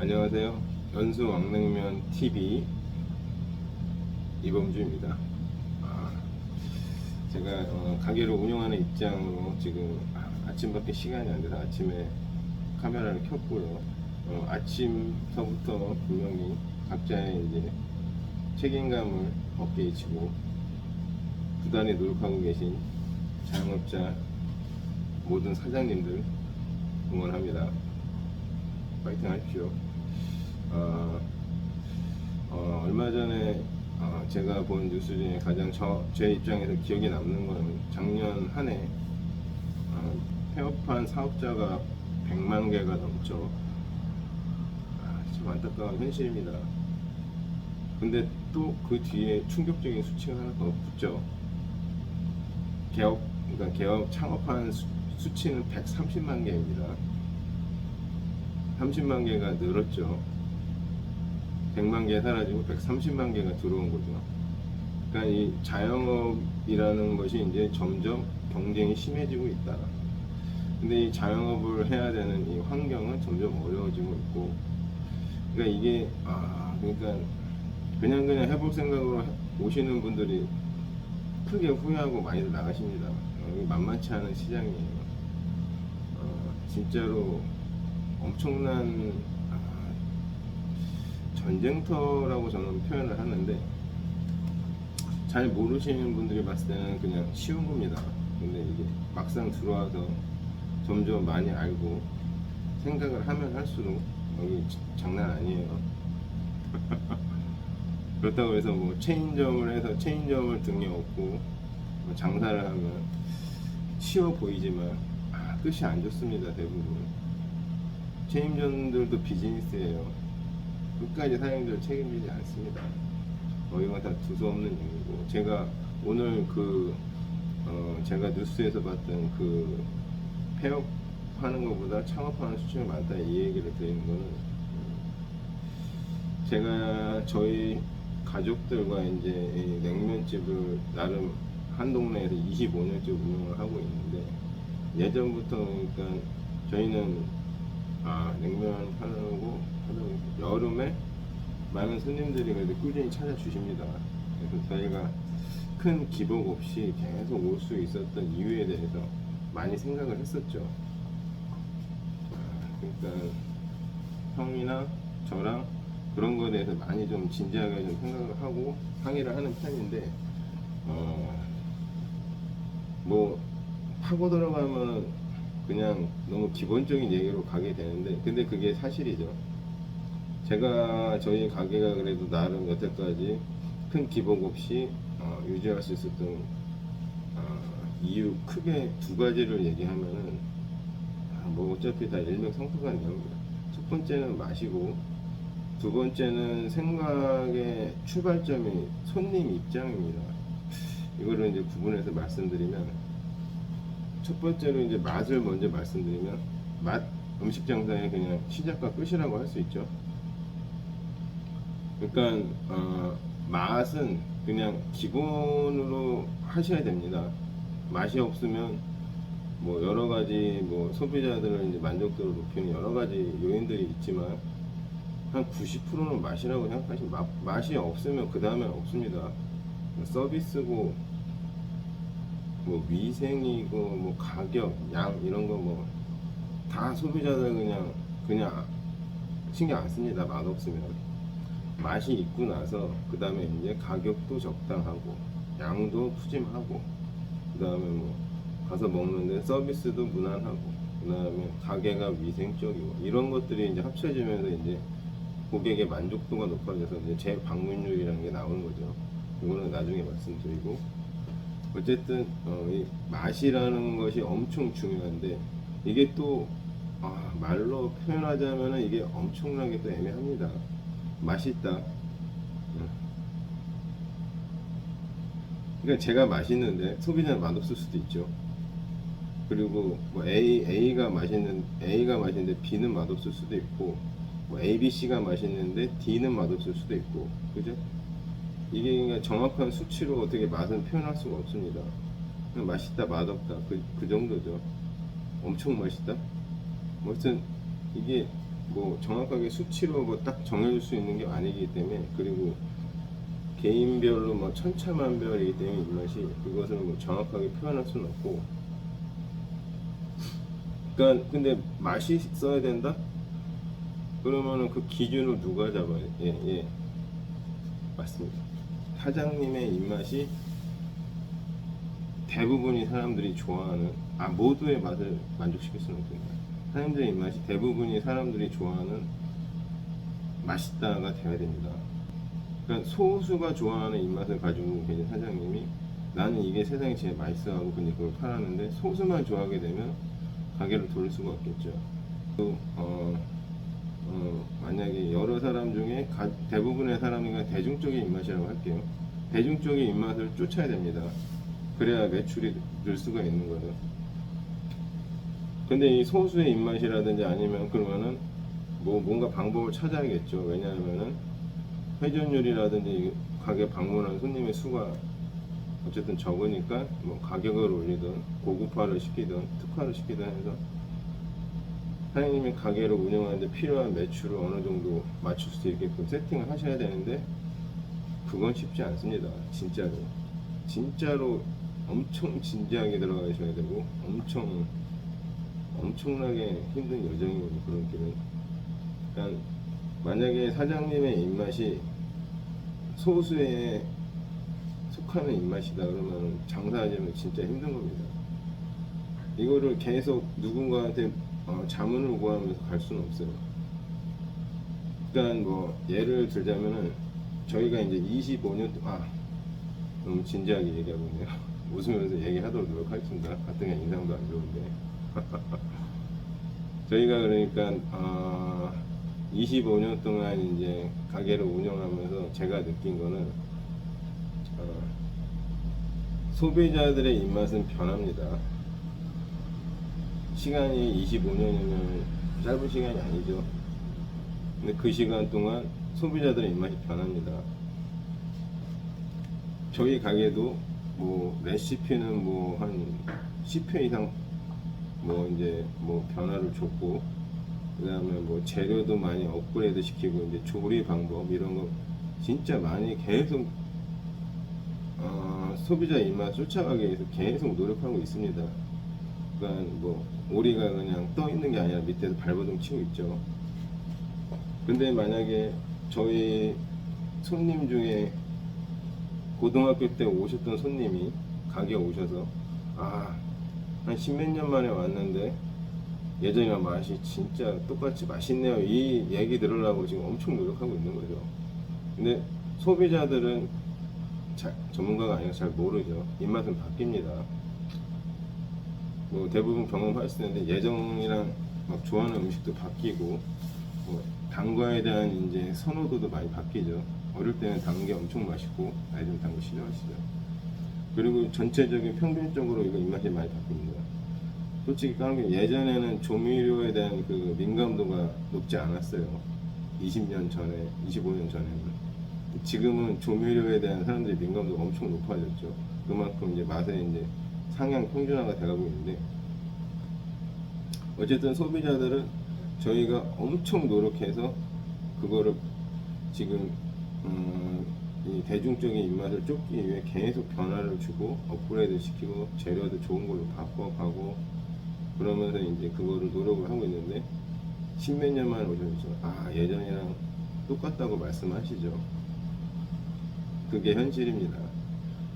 안녕하세요. 연수 왕냉면 TV 이범주입니다. 아, 제가 어, 가게를 운영하는 입장으로 지금 아, 아침밖에 시간이 안 돼서 아침에 카메라를 켰고요. 어, 아침서부터 분명히 각자의 이제 책임감을 어깨에 지고 부단히 노력하고 계신 자영업자 모든 사장님들 응원합니다. 파이팅 하십시오. 어, 어, 얼마 전에 어, 제가 본 뉴스 중에 가장 저, 제 입장에서 기억에 남는 건 작년 한 해 어, 폐업한 사업자가 100만 개가 넘죠. 아, 참 안타까운 현실입니다. 근데 또 그 뒤에 충격적인 수치가 하나 더 붙죠. 개업, 그러니까 개업 창업한 수, 수치는 130만 개입니다. 30만 개가 늘었죠. 100만 개 사라지고 130만 개가 들어온 거죠. 그러니까 이 자영업이라는 것이 이제 점점 경쟁이 심해지고 있다. 근데 이 자영업을 해야 되는 이 환경은 점점 어려워지고 있고, 그러니까 이게 아 그러니까 그냥 그냥 해볼 생각으로 오시는 분들이 크게 후회하고 많이들 나가십니다. 만만치 않은 시장이에요. 어, 진짜로 엄청난 아, 전쟁터라고 저는 표현을 하는데 잘 모르시는 분들이 봤을 때는 그냥 쉬운 겁니다. 근데 이게 막상 들어와서 점점 많이 알고 생각을 하면 할수록 여기 지- 장난 아니에요. 그렇다고 해서 뭐 체인점을 해서 체인점을 등에 업고 뭐 장사를 하면 쉬워 보이지만 아, 끝이 안 좋습니다 대부분. 체인점들도 비즈니스예요. 끝까지 사장님들 책임지지 않습니다. 어, 이건 다 두서없는 얘기고 제가 오늘 그 어, 제가 뉴스에서 봤던 그 폐업하는 것보다 창업하는 수치가 많다 이 얘기를 드리는 거는 음, 제가 저희 가족들과 이제 이 냉면집을 나름 한 동네에서 25년째 운영을 하고 있는데 예전부터 그러니까 저희는 아 냉면 하려고 하다 보니까 여름에 많은 손님들이 꾸준히 찾아주십니다. 그래서 저희가 큰 기복 없이 계속 올 수 있었던 이유에 대해서 많이 생각을 했었죠. 아, 그러니까 형이나 저랑 그런 거에 대해서 많이 좀 진지하게 좀 생각을 하고 상의를 하는 편인데 어, 뭐 파고 들어가면 그냥 너무 기본적인 얘기로 가게 되는데 근데 그게 사실이죠. 제가 저희 가게가 그래도 나름 여태까지 큰 기복 없이 어, 유지할 수 있었던 어, 이유 크게 두 가지를 얘기하면은 아, 뭐 어차피 다 일맥상통하는 겁니다. 첫 번째는 맛이고 두 번째는 생각의 출발점이 손님 입장입니다. 이거를 이제 구분해서 말씀드리면 첫 번째로 이제 맛을 먼저 말씀드리면 맛 음식 장사의 그냥 시작과 끝이라고 할 수 있죠. 그러니까 어, 맛은 그냥 기본으로 하셔야 됩니다. 맛이 없으면 뭐 여러 가지 뭐 소비자들을 이제 만족도를 높이는 여러 가지 요인들이 있지만 한 90%는 맛이라고 생각하시면 맛, 맛이 없으면 그 다음엔 없습니다. 서비스고 뭐 위생이고 뭐 가격, 양 이런 거 뭐 다 소비자들 그냥 그냥 신경 안 씁니다. 맛 없으면 맛이 있고 나서 그 다음에 이제 가격도 적당하고 양도 푸짐하고 그 다음에 뭐 가서 먹는데 서비스도 무난하고 그 다음에 가게가 위생적이고 이런 것들이 이제 합쳐지면서 이제 고객의 만족도가 높아져서 이제 재방문율이라는 게 나오는 거죠. 이거는 나중에 말씀드리고 어쨌든 어, 이 맛이라는 것이 엄청 중요한데 이게 또 아, 말로 표현하자면은 이게 엄청나게 또 애매합니다. 맛있다. 응. 그러니까 제가 맛있는데 소비자는 맛없을 수도 있죠. 그리고 뭐 A A가 맛있는 A가 맛있는데 B는 맛없을 수도 있고 뭐 A, B, C가 맛있는데 D는 맛없을 수도 있고 그죠? 이게 그러니까 정확한 수치로 어떻게 맛은 표현할 수가 없습니다. 그냥 맛있다, 맛없다 그, 그 정도죠. 엄청 맛있다. 뭐 하여튼 이게 뭐 정확하게 수치로 뭐 딱 정해줄 수 있는 게 아니기 때문에 그리고 개인별로 뭐 천차만별이기 때문에 입맛이 그것을 뭐 정확하게 표현할 수는 없고 그러니까 근데 맛이 있어야 된다? 그러면은 그 기준을 누가 잡아야 예, 예. 맞습니다. 사장님의 입맛이 대부분이 사람들이 좋아하는 아 모두의 맛을 만족시킬 수는 없습니다. 사람들의 입맛이 대부분이 사람들이 좋아하는 맛있다가 돼야 됩니다. 그러니까 소수가 좋아하는 입맛을 가지고 계신 사장님이 나는 이게 세상에 제일 맛있어 하고 근데 그걸 팔았는데 소수만 좋아하게 되면 가게를 돌릴 수가 없겠죠. 또, 어, 어, 만약에 여러 사람 중에 가- 대부분의 사람이 대중적인 입맛이라고 할게요. 대중적인 입맛을 쫓아야 됩니다. 그래야 매출이 늘 수가 있는 거죠. 근데 이 소수의 입맛이라든지 아니면 그러면은 뭐 뭔가 방법을 찾아야겠죠. 왜냐하면은 회전율이라든지 가게 방문한 손님의 수가 어쨌든 적으니까 뭐 가격을 올리든 고급화를 시키든 특화를 시키든 해서 사장님이 가게를 운영하는데 필요한 매출을 어느 정도 맞출 수 있게끔 세팅을 하셔야 되는데 그건 쉽지 않습니다. 진짜로. 진짜로 엄청 진지하게 들어가셔야 되고 엄청 엄청나게 힘든 여정이거든요. 그런 길은. 그러니까 만약에 사장님의 입맛이 소수에 속하는 입맛이다 그러면 장사하려면 진짜 힘든 겁니다. 이거를 계속 누군가한테 어, 자문을 구하면서 갈 수는 없어요. 일단 뭐 예를 들자면은 저희가 이제 25년 아 너무 진지하게 얘기하고 있네요. 웃으면서 얘기하도록 노력하겠습니다. 같은 게 인상도 안 좋은데. 저희가 그러니까 어, 25년 동안 이제 가게를 운영하면서 제가 느낀 거는 어, 소비자들의 입맛은 변합니다. 시간이 25년이면 짧은 시간이 아니죠. 근데 그 시간 동안 소비자들의 입맛이 변합니다. 저희 가게도 뭐 레시피는 뭐 한 10회 이상 뭐 이제 뭐 변화를 줬고 그다음에 뭐 재료도 많이 업그레이드 시키고 이제 조리 방법 이런 거 진짜 많이 계속 어, 소비자 입맛 쫓아가기 위해서 계속 노력하고 있습니다. 그러니까 뭐 오리가 그냥 떠 있는 게 아니라 밑에서 발버둥 치고 있죠. 근데 만약에 저희 손님 중에 고등학교 때 오셨던 손님이 가게 오셔서 아 한 십몇 년 만에 왔는데 예전이랑 맛이 진짜 똑같이 맛있네요. 이 얘기 들으려고 지금 엄청 노력하고 있는 거죠. 근데 소비자들은 잘, 전문가가 아니라 잘 모르죠. 입맛은 바뀝니다. 뭐 대부분 경험하실 텐데 예전이랑 막 좋아하는 음식도 바뀌고 뭐단 거에 대한 이제 선호도도 많이 바뀌죠. 어릴 때는 단 게 엄청 맛있고 나이 들면 단거 싫어하시죠. 그리고 전체적인 평균적으로 이거 입맛이 많이 바뀝니다. 솔직히 까는 게 예전에는 조미료에 대한 그 민감도가 높지 않았어요. 20년 전에, 25년 전에는. 지금은 조미료에 대한 사람들의 민감도가 엄청 높아졌죠. 그만큼 이제 맛에 이제 상향 평준화가 돼가고 있는데 어쨌든 소비자들은 저희가 엄청 노력해서 그거를 지금 음, 이 대중적인 입맛을 쫓기 위해 계속 변화를 주고 업그레이드 시키고 재료도 좋은 걸로 바꿔가고 그러면서 이제 그거를 노력을 하고 있는데 십몇 년 만에 오셔서 아 예전이랑 똑같다고 말씀하시죠. 그게 현실입니다.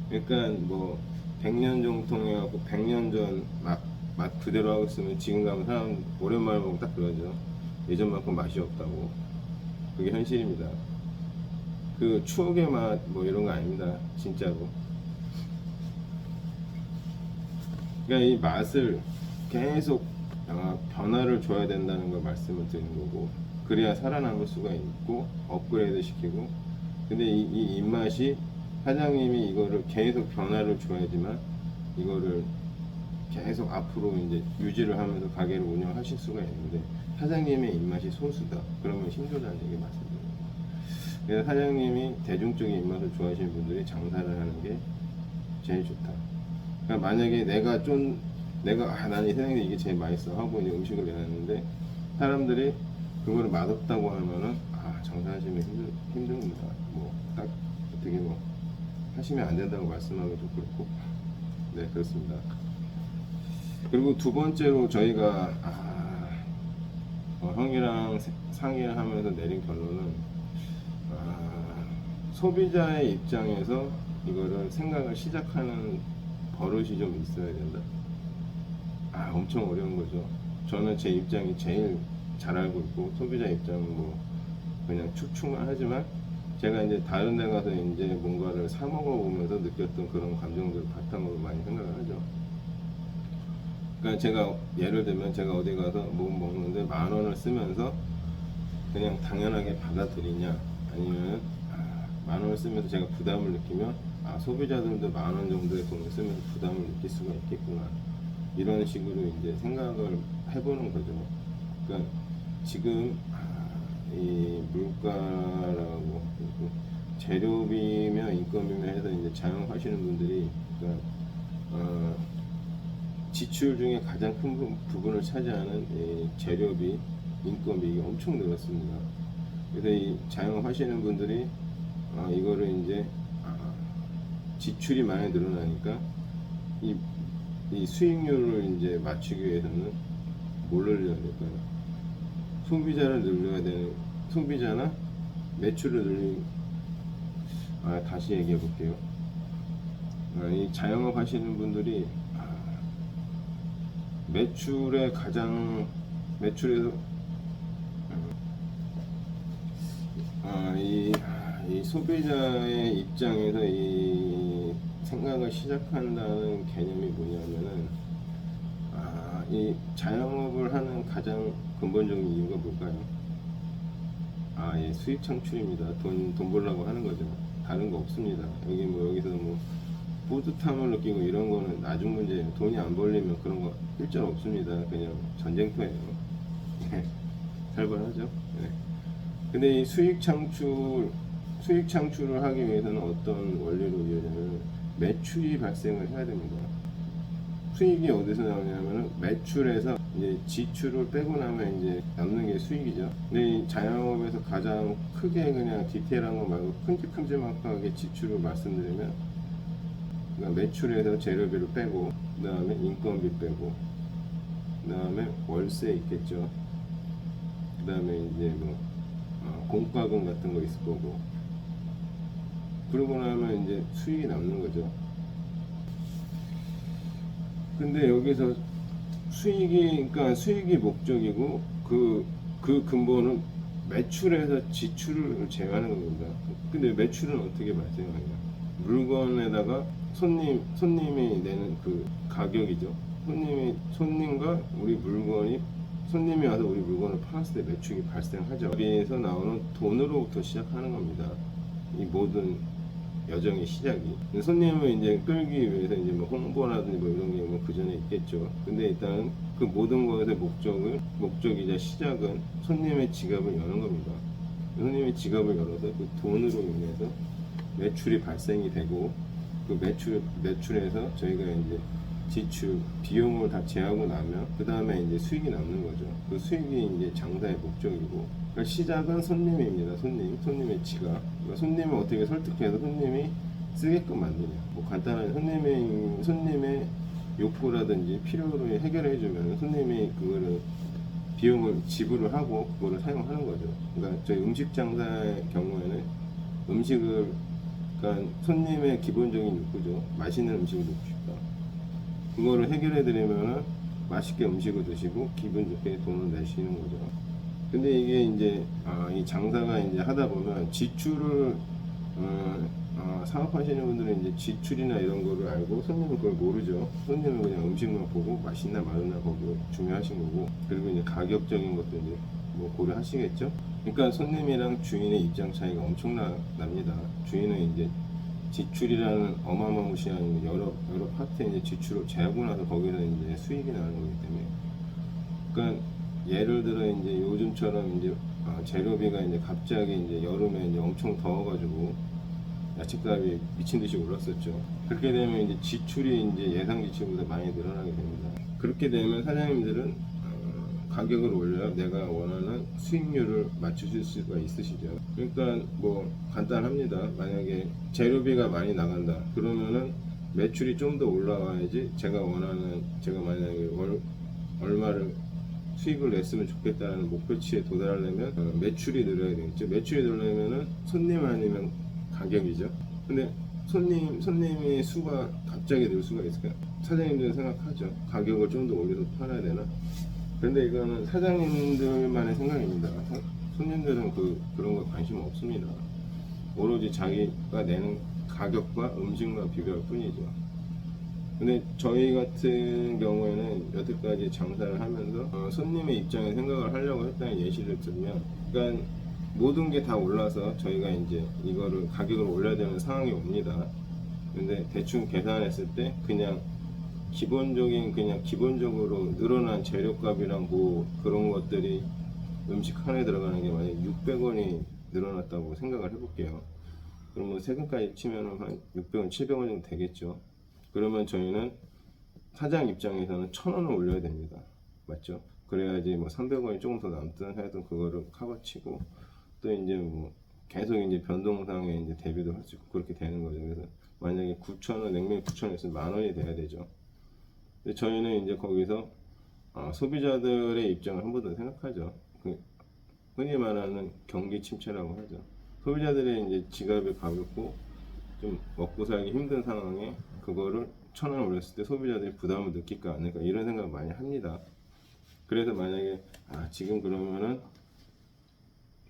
그러니까 뭐 100년 정통해갖고 100년 전맛맛 그대로 하고 있으면 지금 가면 사람 오랜만에 보면 딱 그러죠. 예전만큼 맛이 없다고. 그게 현실입니다. 그 추억의 맛 뭐 이런 거 아닙니다. 진짜로. 그러니까 이 맛을 계속 아, 변화를 줘야 된다는 걸 말씀을 드리는 거고 그래야 살아남을 수가 있고 업그레이드 시키고 근데 이, 이 입맛이 사장님이 이거를 계속 변화를 줘야지만 이거를 계속 앞으로 이제 유지를 하면서 가게를 운영하실 수가 있는데 사장님의 입맛이 소수다 그러면 힘들다는 얘기 말씀드립니다. 그래서 사장님이 대중적인 입맛을 좋아하시는 분들이 장사를 하는 게 제일 좋다. 그러니까 만약에 내가 좀 내가 아, 난이 세상에 이게 제일 맛있어 하고 이제 음식을 내놨는데 사람들이 그거를 맛없다고 하면은 아 장사하시면 힘들, 힘듭니다. 뭐 딱 어떻게 뭐 하시면 안 된다고 말씀하기도 그렇고 네 그렇습니다. 그리고 두 번째로 저희가 아, 어, 형이랑 세- 상의를 하면서 내린 결론은 아, 소비자의 입장에서 이거를 생각을 시작하는 버릇이 좀 있어야 된다. 아 엄청 어려운 거죠. 저는 제 입장이 제일 잘 알고 있고 소비자 입장은 뭐 그냥 추측만 하지만 제가 이제 다른 데 가서 이제 뭔가를 사 먹어보면서 느꼈던 그런 감정들을 바탕으로 많이 생각을 하죠. 그러니까 제가 예를 들면 제가 어디 가서 뭐 먹는데 만 원을 쓰면서 그냥 당연하게 받아들이냐 아니면 아, 만 원을 쓰면서 제가 부담을 느끼면 아 소비자들도 만 원 정도의 돈을 쓰면서 부담을 느낄 수가 있겠구나 이런 식으로 이제 생각을 해보는 거죠. 그러니까 지금 아, 이 물가라고 재료비며 인건비며 해서 이제 자영하시는 분들이 그러니까 어, 지출 중에 가장 큰 부- 부분을 차지하는 이 재료비, 인건비 이게 엄청 늘었습니다. 그래서 이 자영하시는 분들이 아, 이거를 이제 아, 지출이 많이 늘어나니까 이, 이 수익률을 이제 맞추기 위해서는 뭘 늘려야 될까요? 소비자를 늘려야 되는 소비자나 매출을 늘리 아 다시 얘기해 볼게요. 아, 이 자영업 하시는 분들이 아, 매출의 가장 매출에서 아, 이, 아, 이 소비자의 입장에서 이 생각을 시작한다는 개념이 뭐냐면은 아, 이 자영업을 하는 가장 근본적인 이유가 뭘까요? 아, 예, 수익 창출입니다. 돈, 돈 벌라고 하는 거죠. 다른 거 없습니다. 여기 뭐, 여기서 뭐, 뿌듯함을 느끼고 이런 거는 나중 문제예요. 돈이 안 벌리면 그런 거 일절 없습니다. 그냥 전쟁터예요. 네. 살벌하죠. 네. 근데 이 수익 창출, 수익 창출을 하기 위해서는 어떤 원리로 이어지냐면 매출이 발생을 해야 됩니다. 수익이 어디서 나오냐면은 매출에서 이제 지출을 빼고 나면 이제 남는 게 수익이죠. 근데 이 자영업에서 가장 크게 그냥 디테일한 거 말고 큼직큼직하게 지출을 말씀드리면 그러니까 매출에서 재료비를 빼고 그 다음에 인건비 빼고 그 다음에 월세 있겠죠. 그 다음에 이제 뭐 어, 공과금 같은 거 있을 거고 그러고 나면 이제 수익이 남는 거죠. 근데 여기서 수익이 그러니까 수익이 목적이고 그그 근본은 매출에서 지출을 제외하는 겁니다. 근데 매출은 어떻게 발생하냐? 물건에다가 손님 손님이 내는 그 가격이죠. 손님이 손님과 우리 물건이 손님이 와서 우리 물건을 팔았을 때 매출이 발생하죠. 여기에서 나오는 돈으로부터 시작하는 겁니다. 이 모든 여정의 시작이. 손님을 이제 끌기 위해서 이제 뭐 홍보라든지 뭐 이런 게 뭐 그 전에 있겠죠. 근데 일단 그 모든 것의 목적은 목적이자 시작은 손님의 지갑을 여는 겁니다. 손님의 지갑을 열어서 그 돈으로 인해서 매출이 발생이 되고 그 매출 매출에서 저희가 이제 지출 비용을 다 제하고 나면 그 다음에 이제 수익이 남는 거죠. 그 수익이 이제 장사의 목적이고 그러니까 시작은 손님입니다. 손님 손님의 지갑. 그러니까 손님을 어떻게 설득해서 손님이 쓰게끔 만드냐. 뭐 간단하게 손님의 손님의 욕구라든지 필요를 해결해 주면 손님이 그거를 비용을 지불을 하고 그거를 사용하는 거죠. 그러니까 저희 음식 장사의 경우에는 음식을 그러니까 손님의 기본적인 욕구죠. 맛있는 음식을 싶다. 그거를 해결해 드리면은 맛있게 음식을 드시고 기분 좋게 돈을 내시는 거죠. 근데 이게 이제 아, 이 장사가 이제 하다 보면 지출을 어, 어, 사업하시는 분들은 이제 지출이나 이런 거를 알고 손님은 그걸 모르죠. 손님은 그냥 음식만 보고 맛있나 맛없나 거기 중요하신 거고 그리고 이제 가격적인 것도 이제 뭐 고려하시겠죠. 그러니까 손님이랑 주인의 입장 차이가 엄청납니다. 주인은 이제 지출이라는 어마어마무시한 여러 여러 파트에 이제 지출을 제하고 나서 거기서 이제 수익이 나는 거기 때문에 그러니까 예를 들어 이제 요즘처럼 이제 아, 재료비가 이제 갑자기 이제 여름에 이제 엄청 더워가지고 야채값이 미친 듯이 올랐었죠. 그렇게 되면 이제 지출이 이제 예상 지출보다 많이 늘어나게 됩니다. 그렇게 되면 사장님들은 어, 가격을 올려야 내가 원하는 수익률을 맞추실 수가 있으시죠. 그러니까 뭐 간단합니다. 만약에 재료비가 많이 나간다. 그러면은 매출이 좀 더 올라와야지 제가 원하는 제가 만약에 월, 얼마를 수익을 냈으면 좋겠다는 목표치에 도달하려면 어, 매출이 늘어야 되겠죠. 매출이 늘려면은 손님 아니면 가격이죠. 근데 손님 손님의 수가 갑자기 늘 수가 있을까요? 사장님들은 생각하죠. 가격을 좀 더 올려서 팔아야 되나? 근데 이거는 사장님들만의 생각입니다. 사- 손님들은 그 그런 거 관심 없습니다. 오로지 자기가 내는 가격과 음식만 비교할 뿐이죠. 근데 저희 같은 경우에는 여태까지 장사를 하면서 어, 손님의 입장에 생각을 하려고 했다는 예시를 들면 그러니까 모든 게 다 올라서 저희가 이제 이거를 가격을 올려야 되는 상황이 옵니다. 근데 대충 계산했을 때 그냥 기본적인 그냥 기본적으로 늘어난 재료값이랑 뭐 그런 것들이 음식 하나에 들어가는 게 만약 600원이 늘어났다고 생각을 해볼게요. 그러면 세금까지 치면 한 600원, 700원 정도 되겠죠. 그러면 저희는 사장 입장에서는 1000원을 올려야 됩니다. 맞죠? 그래야지 뭐 300원이 조금 더 남든 하여튼 그거를 커버치고 또 이제 뭐 계속 이제 변동상에 이제 대비도 할 수 있고 그렇게 되는 거죠. 그래서 만약에 9,000원, 냉면 9,000원 있으면 만 원이 돼야 되죠. 저희는 이제 거기서 아, 소비자들의 입장을 한 번 더 생각하죠. 그 흔히 말하는 경기 침체라고 하죠. 소비자들의 이제 지갑이 가볍고 좀 먹고 살기 힘든 상황에 그거를 천 원 올렸을 때 소비자들이 부담을 느낄까 안 느낄까 이런 생각 많이 합니다. 그래서 만약에 아 지금 그러면은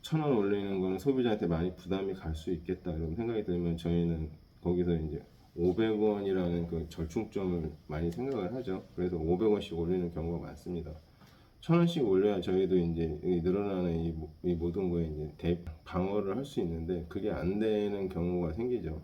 천 원 올리는 거는 소비자한테 많이 부담이 갈 수 있겠다 이런 생각이 들면 저희는 거기서 이제 500원이라는 그 절충점을 많이 생각을 하죠. 그래서 500원씩 올리는 경우가 많습니다. 천 원씩 올려야 저희도 이제 이 늘어나는 이, 모- 이 모든 거에 이제 대, 방어를 할 수 있는데 그게 안 되는 경우가 생기죠.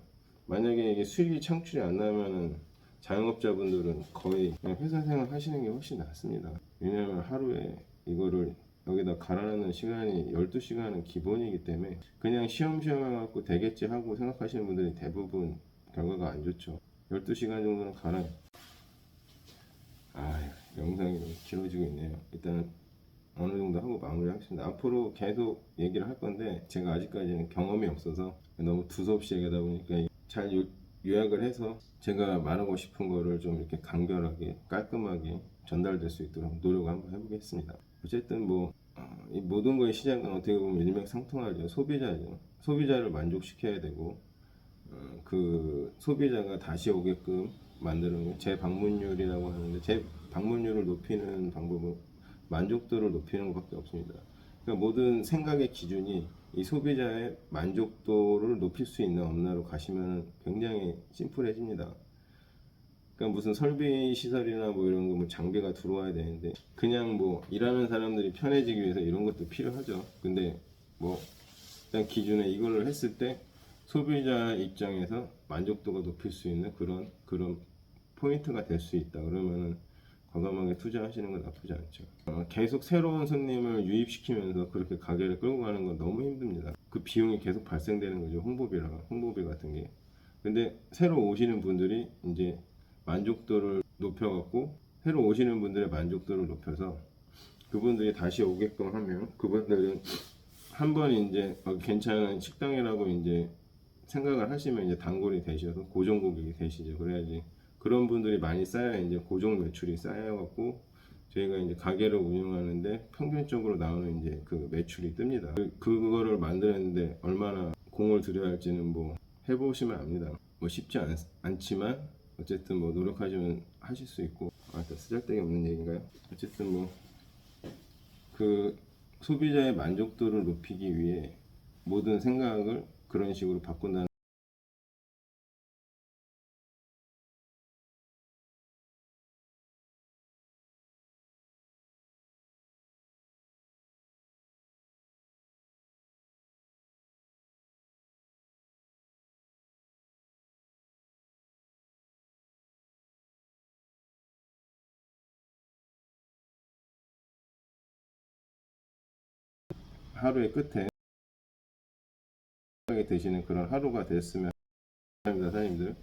만약에 이게 수익이 창출이 안 나면은 자영업자분들은 거의 회사 생활 하시는 게 훨씬 낫습니다. 왜냐하면 하루에 이거를 여기다 갈아넣는 시간이 12시간은 기본이기 때문에 그냥 시험시험 해갖고 되겠지 하고 생각하시는 분들이 대부분 결과가 안 좋죠. 12시간 정도는 갈아 아 영상이 길어지고 있네요. 일단 어느 정도 하고 마무리하겠습니다. 앞으로 계속 얘기를 할 건데 제가 아직까지는 경험이 없어서 너무 두서없이 얘기하다 보니까 잘 요, 요약을 해서 제가 말하고 싶은 거를 좀 이렇게 간결하게 깔끔하게 전달될 수 있도록 노력을 한번 해보겠습니다. 어쨌든 뭐 어, 이 모든 거의 시작은 어떻게 보면 일맥상통하죠. 소비자죠. 소비자를 만족시켜야 되고 어, 그 소비자가 다시 오게끔 만드는 거 재방문율이라고 하는데 재방문율을 높이는 방법은 만족도를 높이는 것밖에 없습니다. 그러니까 모든 생각의 기준이 이 소비자의 만족도를 높일 수 있나 없나로 가시면 굉장히 심플해집니다. 그러니까 무슨 설비 시설이나 뭐 이런 거 뭐 장비가 들어와야 되는데 그냥 뭐 일하는 사람들이 편해지기 위해서 이런 것도 필요하죠. 근데 뭐 일단 기준에 이걸로 했을 때 소비자 입장에서 만족도가 높일 수 있는 그런 그런 포인트가 될 수 있다. 그러면은 과감하게 투자하시는 건 나쁘지 않죠. 어, 계속 새로운 손님을 유입시키면서 그렇게 가게를 끌고 가는 건 너무 힘듭니다. 그 비용이 계속 발생되는 거죠. 홍보비랑 홍보비 같은 게. 근데 새로 오시는 분들이 이제 만족도를 높여갖고 새로 오시는 분들의 만족도를 높여서 그분들이 다시 오게끔 하면 그분들은 한 번 이제 어, 괜찮은 식당이라고 이제 생각을 하시면 이제 단골이 되셔서 고정 고객이 되시죠. 그래야지 그런 분들이 많이 쌓여야 이제 고정 매출이 쌓여갖고 저희가 이제 가게를 운영하는데 평균적으로 나오는 이제 그 매출이 뜹니다. 그, 그거를 만드는데 얼마나 공을 들여야 할지는 뭐 해보시면 압니다. 뭐 쉽지 않, 않지만 어쨌든 뭐 노력하시면 하실 수 있고 아, 또 쓰잘데기 없는 얘기인가요? 어쨌든 뭐 그 소비자의 만족도를 높이기 위해 모든 생각을 그런 식으로 바꾼다는 하루의 끝에 되시는 그런 하루가 됐으면 감사합니다 사장님들